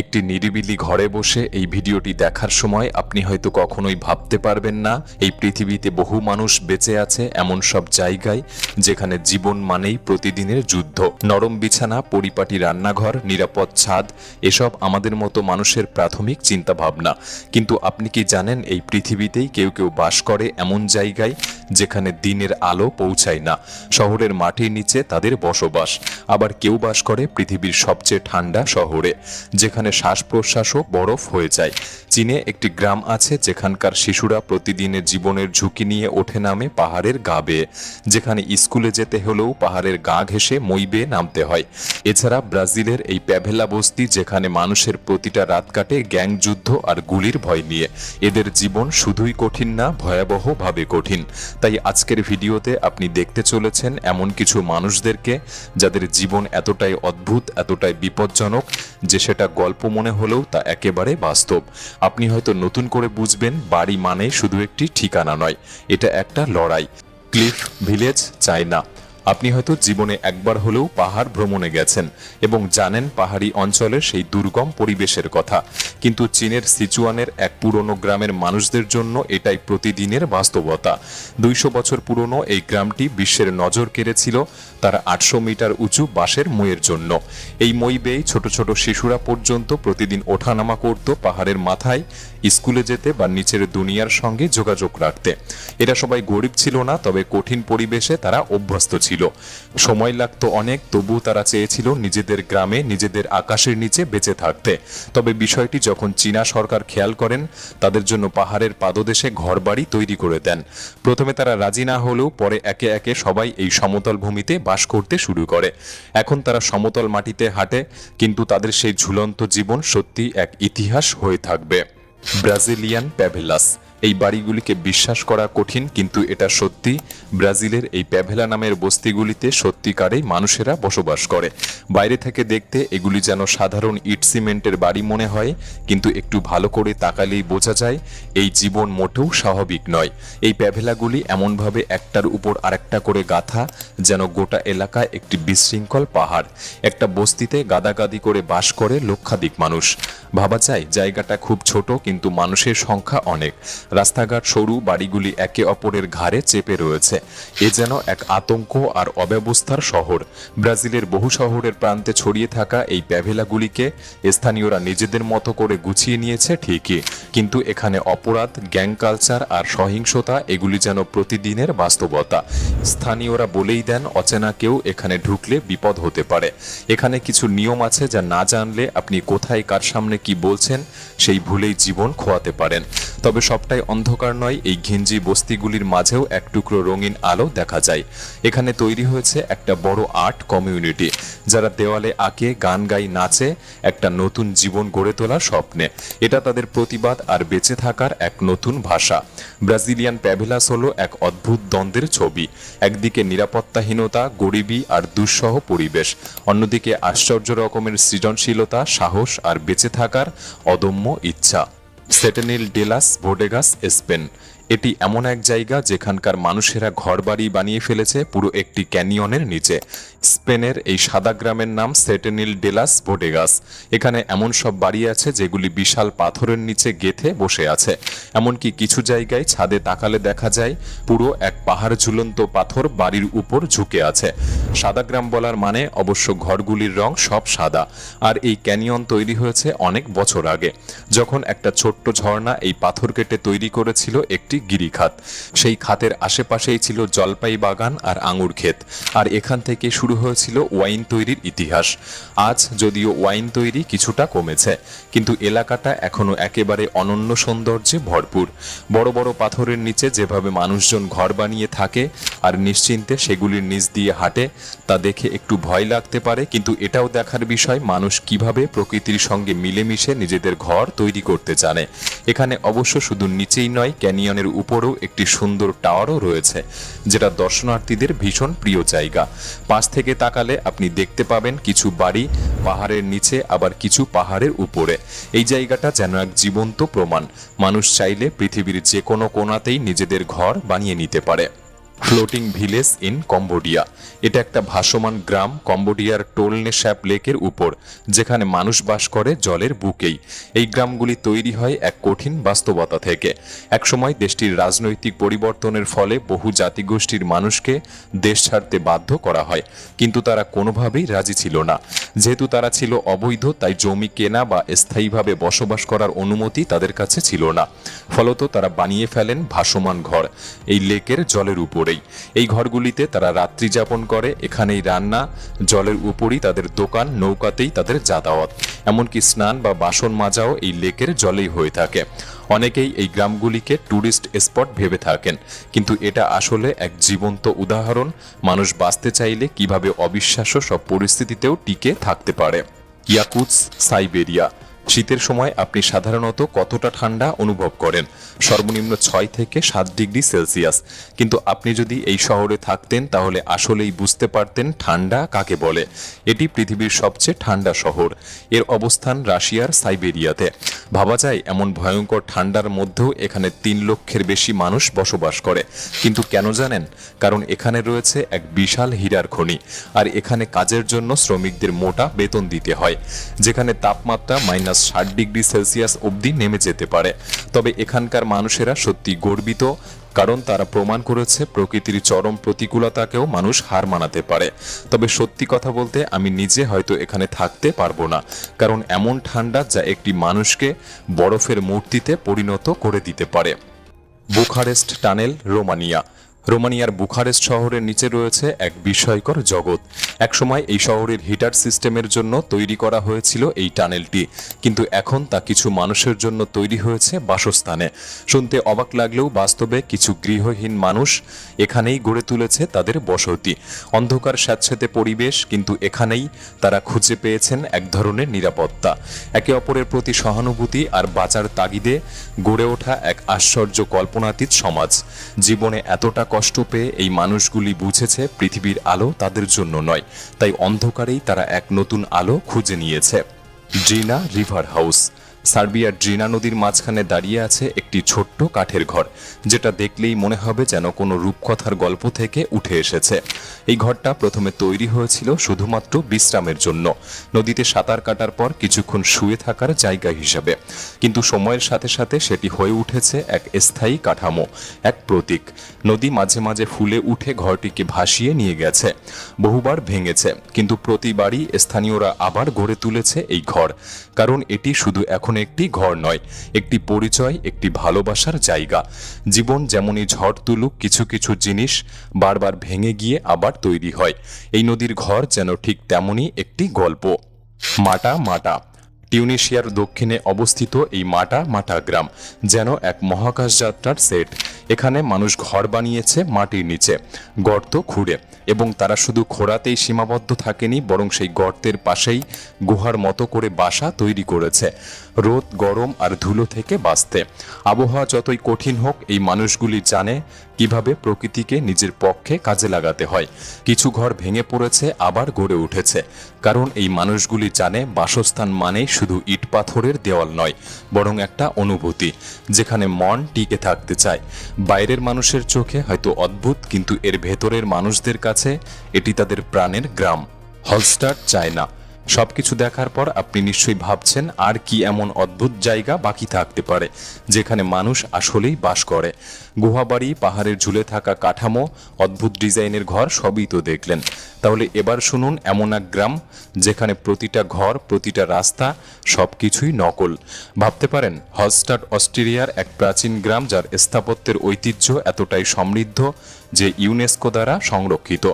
একটি নিরিবিলি ঘরে বসে এই ভিডিওটি দেখার সময় আপনি হয়তো কখনোই ভাবতে পারবেন না, এই পৃথিবীতে বহু মানুষ বেঁচে আছে এমন সব জায়গায় যেখানে জীবন মানেই প্রতিদিনের যুদ্ধ। নরম বিছানা, পরিপাটি রান্নাঘর, নিরাপদ ছাদ, এসব আমাদের মতো মানুষের প্রাথমিক চিন্তাভাবনা। কিন্তু আপনি কি জানেন এই পৃথিবীতেই কেউ কেউ বাস করে এমন জায়গায় যেখানে দিনের আলো পৌঁছায় না। শহরের মাটির নিচে তাদের বসবাস। আবার কেউ বাস করে পৃথিবীর সবচেয়ে ঠান্ডা শহরে, যেখানে শ্বাস প্রশ্বাসও বরফ হয়ে যায়। চীনে একটি গ্রাম আছে যেখানকার শিশুরা প্রতিদিনের জীবনের ঝুঁকি নিয়ে ওঠে নামে পাহাড়ের গা বেয়ে যেখানে স্কুলে যেতে হলেও পাহাড়ের গা ঘেঁষে মই বেয়ে নামতে হয়। এছাড়া ব্রাজিলের এই প্যাভেলা বস্তি যেখানে মানুষের প্রতিটা রাত কাটে গ্যাং যুদ্ধ আর গুলির ভয় নিয়ে। এদের জীবন শুধুই কঠিন না, ভয়াবহভাবে কঠিন। তাই আজকের ভিডিওতে আপনি দেখতে চলেছেন এমন কিছু মানুষদেরকে যাদের জীবন এতটাই অদ্ভুত, এতটাই বিপজ্জনক যে সেটা গল্প মনে হলেও তা একেবারে বাস্তব। আপনি হয়তো নতুন করে বুঝবেন বাড়ি মানে শুধু একটি ঠিকানা নয়, এটা একটা লড়াই। Cliff Village, China. আপনি হয়তো জীবনে একবার হলেও পাহাড় ভ্রমণে গেছেন এবং জানেন পাহাড়ি অঞ্চলের সেই দুর্গম পরিবেশের কথা। কিন্তু চীনের সিচুয়ানের এক পুরনো গ্রামের মানুষদের জন্য এটাই প্রতিদিনের বাস্তবতা। দুইশো বছর পুরনো এই গ্রামটি বিশ্বের নজর কেড়েছিল তার আটশো মিটার উঁচু বাঁশের মইয়ের জন্য। এই মই বেয়ে ছোট ছোট শিশুরা পর্যন্ত প্রতিদিন ওঠানামা করত পাহাড়ের মাথায়, স্কুলে যেতে বা নিচের দুনিয়ার সঙ্গে যোগাযোগ রাখতে। এরা সবাই গরিব ছিল না, তবে কঠিন পরিবেশে তারা অভ্যস্ত ছিল। সময় লাগতো অনেক, তবু তারা চেয়েছিল নিজেদের গ্রামে, নিজেদের আকাশের নিচে বেঁচে থাকতে। তবে বিষয়টি যখন চীনা সরকার খেয়াল করেন, তাদের জন্য পাহাড়ের পাদদেশে ঘরবাড়ি তৈরি করে দেন। প্রথমে তারা রাজি না হলেও পরে একে একে সবাই এই সমতল ভূমিতে বাস করতে শুরু করে। এখন তারা সমতল মাটিতে হাঁটে, কিন্তু তাদের সেই ঝুলন্ত জীবন সত্যি এক ইতিহাস হয়ে থাকবে। ব্রাজিলিয়ান প্যাভেলাস এই বাড়িগুলিকে বিশ্বাস করা কঠিন, কিন্তু এটা সত্যি। ব্রাজিলের এই প্যাভেলা নামের বস্তিগুলিতে সত্যিকারেই মানুষেরা বসবাস করে। বাইরে থেকে দেখতে এগুলি যেন সাধারণ ইট সিমেন্টের বাড়ি মনে হয়, কিন্তু একটু ভালো করে তাকালেই বোঝা যায়, এই জীবন মোটেও স্বাভাবিক নয়। এই প্যাভেলাগুলি এমনভাবে একটার উপর আরেকটা করে গাথা, যেন গোটা এলাকায় একটি বিশৃঙ্খল পাহাড়। একটা বস্তিতে গাদাগাদি করে বাস করে লক্ষাধিক মানুষ। ভাবা যায়, জায়গাটা খুব ছোট, কিন্তু মানুষের সংখ্যা অনেক। রাস্তাঘাট, সরু বাড়িগুলি একে অপরের ঘাড়ে চেপে রয়েছে। এ যেন এক আতঙ্ক আর অব্যবস্থার শহর। ব্রাজিলের বহু শহরের প্রান্তে ছড়িয়ে থাকা এই প্যাভেলাগুলিকে স্থানীয়রা নিজেদের মতো করে গুছিয়ে নিয়েছে ঠিকই। কিন্তু এখানে অপরাধ, গ্যাং কালচার আর সহিংসতা, এগুলি যেন প্রতিদিনের বাস্তবতা। স্থানীয়রা বলেই দেন, অচেনা কেউ এখানে ঢুকলে বিপদ হতে পারে। এখানে কিছু নিয়ম আছে যা না জানলে আপনি কোথায়, কার সামনে কি বলছেন, সেই ভুলেই জীবন খোয়াতে পারেন। তবে সবটাই অন্ধকার নয়, এই ঘিঞ্জি বস্তিগুলির মাঝেও এক টুকরো রঙিন আলো দেখা যায়। এখানে তৈরি হয়েছে একটা বড় আর্ট কমিউনিটি, যারা দেওয়ালে আঁকে, গান গাই, নাচে একটা নতুন জীবন গড়ে তোলার স্বপ্নে। এটা তাদের প্রতিবাদ আর বেঁচে থাকার এক নতুন ভাষা। ব্রাজিলিয়ান প্যাভিলাস হলো এক অদ্ভুত দ্বন্দ্বের ছবি। একদিকে নিরাপত্তাহীনতা, গরিবী আর দুঃসহ পরিবেশ। অন্যদিকে আশ্চর্য রকমের সৃজনশীলতা, সাহস আর বেঁচে থাকার অদম্য ইচ্ছা। Setenil de las Bodegas Spain. এটি এমন এক জায়গা যেখানকার মানুষেরা ঘরবাড়ি বানিয়ে ফেলেছে পুরো একটি ক্যানিয়নের নিচে। স্পেনের এই সাদা গ্রামের নাম সেটেনিল ডেলাস ভোডেগাস এখানে এমন সব বাড়ি আছে যেগুলি বিশাল পাথরের নিচে গেথে বসে আছে। এমনকি কিছু জায়গায় ছাদে তাকালে দেখা যায় পুরো এক পাহাড় ঝুলন্ত পাথর বাড়ির উপর ঝুঁকে আছে। সাদা গ্রাম বলার মানে অবশ্য ঘরগুলির রং সব সাদা। আর এই ক্যানিয়ন তৈরি হয়েছে অনেক বছর আগে। যখন একটা ছোট্ট ঝর্ণা এই পাথর কেটে তৈরি করেছিল একটি গিরিখাত। সেই খাতের আশেপাশেই ছিল জলপাই বাগান আর আঙুর ক্ষেত। আর এখান থেকে শুরু হয়েছিল ওয়াইন তৈরির ইতিহাস। আজ যদিও ওয়াইন তৈরি কিছুটা কমেছে, কিন্তু এলাকাটা এখনও একেবারে অনন্য সৌন্দর্যে ভরপুর। বড় বড় পাথরের নিচে যেভাবে মানুষজন ঘর বানিয়ে থাকে আর নিশ্চিন্তে সেগুলির নিচ দিয়ে হাঁটে, তা দেখে একটু ভয় লাগতে পারে, কিন্তু এটাও দেখার বিষয় মানুষ কীভাবে প্রকৃতির সঙ্গে মিলেমিশে নিজেদের ঘর তৈরি করতে জানে। এখানে অবশ্য শুধু নিচেই নয় ক্যানিয়নের উপরেও একটি সুন্দর টাওয়ারও রয়েছে, যেটা দর্শনার্থীদের ভীষণ প্রিয় জায়গা। পাশ থেকে তাকালে আপনি দেখতে পাবেন কিছু বাড়ি, পাহাড়ের নিচে, আবার কিছু পাহাড়ের উপরে। এই জায়গাটা যেন এক জীবন্ত প্রমাণ। মানুষ চাইলে পৃথিবীর যে কোনো কোণাতেই নিজেদের ঘর বানিয়ে নিতে পারে। ফ্লোটিং ভিলেজ ইন কম্বোডিয়া এটা একটা ভাসমান গ্রাম কম্বোডিয়ার টোলনে শ্যাপ লেকের উপর, যেখানে মানুষ বাস করে জলের বুকেই। এই গ্রামগুলি তৈরি হয় এক কঠিন বাস্তবতা থেকে। একসময় দেশটির রাজনৈতিক পরিবর্তনের ফলে বহু জাতিগোষ্ঠীর মানুষকে দেশ ছাড়তে বাধ্য করা হয়, কিন্তু তারা কোনোভাবেই রাজি ছিল না। যেহেতু তারা ছিল অবৈধ, তাই জমি কেনা বা স্থায়ীভাবে বসবাস করার অনুমতি তাদের কাছে ছিল না। ফলত তারা বানিয়ে ফেলেন ভাসমান ঘর, এই লেকের জলের উপরেই এই ঘরগুলিতে তারা রাত্রি যাপন করে, এখানেই রান্না, জলের উপরই তাদের দোকান, নৌকাতেই তাদের যাতায়াত। এমনকি স্নান বা বাসন মাজাও এই লেকের জলেই হয়ে থাকে। অনেকেই এই গ্রামগুলিকে ট্যুরিস্ট স্পট ভেবে থাকেন, কিন্তু এটা আসলে এক জীবন্ত উদাহরণ। মানুষ বাঁচতে চাইলে কীভাবে অবিশ্বাস্য সব পরিস্থিতিতেও টিকে থাকতে পারে। Yakutsk Siberia. শীতের সময় আপনি সাধারণত কতটা ঠান্ডা অনুভব করেন? সর্বনিম্ন ছয় থেকে সাত ডিগ্রি সেলসিয়াস। কিন্তু আপনি যদি এই শহরে থাকতেন, তাহলে আসলেই বুঝতে পারতেন ঠান্ডা কাকে বলে। এটি পৃথিবীর সবচেয়ে ঠান্ডা শহর। এর অবস্থান রাশিয়ার সাইবেরিয়াতে। ভাবা যায়, এমন ভয়ঙ্কর ঠান্ডার মধ্যেও এখানে তিন লক্ষের বেশি মানুষ বসবাস করে। কিন্তু কেন জানেন? কারণ এখানে রয়েছে এক বিশাল হীরার খনি। আর এখানে কাজের জন্য শ্রমিকদের মোটা বেতন দিতে হয়। যেখানে তাপমাত্রা মাইনাস ষাট ডিগ্রি সেলসিয়াস অবধি নেমে যেতে পারে। তবে এখানকার মানুষেরা সত্যি গর্বিত, কারণ তারা প্রমাণ করেছে প্রকৃতির চরম প্রতিকূলতাকেও মানুষ হার মানাতে পারে। তবে সত্যি কথা বলতে আমি নিজে হয়তো এখানে থাকতে পারব না, কারণ এমন ঠান্ডা যা একটি মানুষকে বরফের মূর্তিতে পরিণত করে দিতে পারে। Bucharest tunnel, Romania. রোমানিয়ার বুখারেস্ট শহরের নিচে রয়েছে এক বিস্ময়কর জগৎ। একসময় এই শহরের হিটার সিস্টেমের জন্য তৈরি করা হয়েছিল এই টানেলটি। কিন্তু এখন তা কিছু মানুষের জন্য তৈরি হয়েছে বাসস্থানে। শুনতে অবাক লাগলেও বাস্তবে কিছু গৃহহীন মানুষ এখানেই গড়ে তুলেছে তাদের বসতি। অন্ধকার স্যাঁতস্যাঁতে পরিবেশ, কিন্তু এখানেই তারা খুঁজে পেয়েছেন এক ধরনের নিরাপত্তা। একে অপরের প্রতি সহানুভূতি আর বাঁচার তাগিদে গড়ে ওঠা এক আশ্চর্য কল্পনাতীত সমাজ। জীবনে এতটা কষ্ট পেয়ে এই মানুষগুলি বুঝেছে পৃথিবীর আলো তাদের জন্য নয়, তাই অন্ধকারেই তারা এক নতুন আলো খুঁজে নিয়েছে। Drina river house. সার্বিয়ার ড্রিনা নদীর মাঝখানে দাঁড়িয়ে আছে একটি ছোট্ট কাঠের ঘর, যেটা দেখলেই মনে হবে যেন কোনো রূপকথার গল্প থেকে উঠে এসেছে। এই ঘরটা প্রথমে তৈরি হয়েছিল শুধুমাত্র বিশ্রামের জন্য। নদীতে সাঁতার কাটার পর কিছুক্ষণ শুয়ে থাকার জায়গা হিসেবে। কিন্তু সময়ের সাথে সাথে সেটি হয়ে উঠেছে এক স্থায়ী কাঠামো, এক প্রতীক। নদী মাঝে মাঝে ফুলে উঠে ঘরটিকে ভাসিয়ে নিয়ে গেছে। বহুবার ভেঙেছে, কিন্তু প্রতিবারই স্থানীয়রা আবার গড়ে তুলেছে এই ঘর, কারণ এটি শুধু এখন একটি ঘর নয়, একটি পরিচয়, একটি ভালোবাসার জায়গা। জীবন যেমনই ঝড় তুলুক, কিছু কিছু জিনিস বারবার ভেঙে গিয়ে আবার তৈরি হয়। এই নদীর ঘর যেন ঠিক তেমনই একটি গল্প। মাটা মাটা। টিউনিশিয়ার দক্ষিণে অবস্থিত এই মাটা মাটা গ্রাম, যেন এক মহাকাশ যাত্রার সেট। এখানে মানুষ ঘর বানিয়েছে মাটির নিচে, গর্ত খুঁড়ে, এবং তারা শুধু খোঁড়াতেই সীমাবদ্ধ থাকেনি, বরং সেই গর্তের পাশেই গুহার মতো করে বাসা তৈরি করেছে। রোদ, গরম আর ধুলো থেকে বাঁচতে। আবহাওয়া যতই কঠিন হোক, এই মানুষগুলি জানে কীভাবে প্রকৃতিকে নিজের পক্ষে কাজে লাগাতে হয়। কিছু ঘর ভেঙে পড়েছে, আবার গড়ে উঠেছে। কারণ এই মানুষগুলি জানে বাসস্থান মানে শুধু ইট পাথরের দেওয়াল নয়, বরং একটা অনুভূতি, যেখানে মন টিকে থাকতে চায়। বাইরের মানুষের চোখে হয়তো অদ্ভুত, কিন্তু এর ভেতরের মানুষদের কাছে এটি তাদের প্রাণের গ্রাম। Holstein, China. সবকিছু দেখার পর আপনি নিশ্চয়ই ভাবছেন, আর কি এমন অদ্ভুত জায়গা বাকি থাকতে পারে, যেখানে মানুষ আসলেই বাস করে। গুহাবাড়ি, পাহাড়ের ঝুলে থাকা কাঠামো, অদ্ভুত ডিজাইনের ঘর সবই তো দেখলেন। তাহলে এবার শুনুন এমন এক গ্রাম, যেখানে প্রতিটা ঘর, প্রতিটা রাস্তা সবকিছুই নকল। ভাবতে পারেন হলস্টার অস্ট্রেলিয়ার এক প্রাচীন গ্রাম যার স্থাপত্যের ঐতিহ্য এতটাই সমৃদ্ধ যে ইউনেস্কো দ্বারা সংরক্ষিত।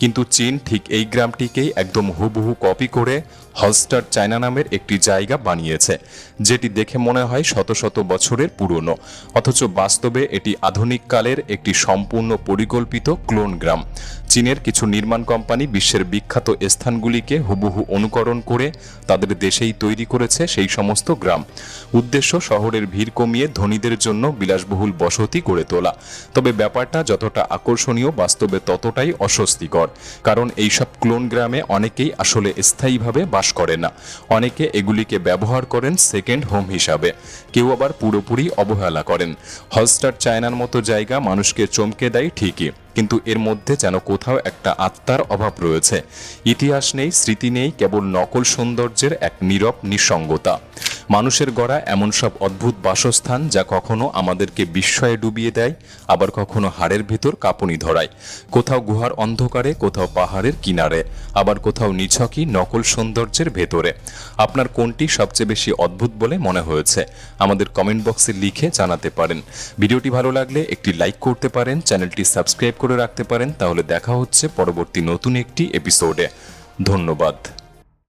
কিন্তু চীন ঠিক এই গ্রামটিকেই একদম হুবহু কপি করে হলস্টার চায়না নামের একটি জায়গা বানিয়েছে, যেটি দেখে মনে হয় শত শত বছরের পুরনো। অথচ বাস্তবে এটি আধুনিক কালের একটি সম্পূর্ণ পরিকল্পিত ক্লোন গ্রাম। চীনের কিছু নির্মাণ কোম্পানি বিশ্বের বিখ্যাত স্থানগুলিকে হুবহু অনুকরণ করে তাদের দেশেই তৈরি করেছে সেই সমস্ত গ্রাম। উদ্দেশ্য শহরের ভিড় কমিয়ে ধনীদের জন্য বিলাসবহুল বসতি গড়ে তোলা। তবে ব্যাপারটা যতটা আকর্ষণ আকর্ষণীয় বাস্তবে ততটাই অস্বস্তিকর, কারণ এইসব ক্লোন গ্রামে অনেকেই আসলে স্থায়ীভাবে বাস করে না। অনেকে এগুলিকে ব্যবহার করেন সেকেন্ড হোম হিসাবে। কেউ আবার পুরোপুরি অবহেলা করেন। হলস্টার চায়নার মতো জায়গা মানুষকে চমকে দেয় ঠিকই, কিন্তু এর মধ্যে যেন কোথাও একটা আত্মার অভাব রয়েছে। ইতিহাস নেই, স্মৃতি নেই, কেবল নকল সৌন্দর্যের এক নীরব নিঃসঙ্গতা। মানুষের গড়া এমন সব অদ্ভুত বাসস্থান যা কখনো আমাদেরকে বিস্ময়ে ডুবিয়ে দেয়, আবার কখনো হাড়ের ভেতর কাঁপুনি ধরায়। কোথাও গুহার অন্ধকারে, কোথাও পাহাড়ের কিনারে, আবার কোথাও নিছকই নকল সৌন্দর্যের ভেতরে। আপনার কোনটি সবচেয়ে বেশি অদ্ভুত বলে মনে হয়েছে, আমাদের কমেন্ট বক্সে লিখে জানাতে পারেন। ভিডিওটি ভালো লাগলে একটি লাইক করতে পারেন, চ্যানেলটি সাবস্ক্রাইব করে রাখতে পারেন, তাহলে দেখা হচ্ছে পরবর্তী নতুন একটি এপিসোডে। ধন্যবাদ।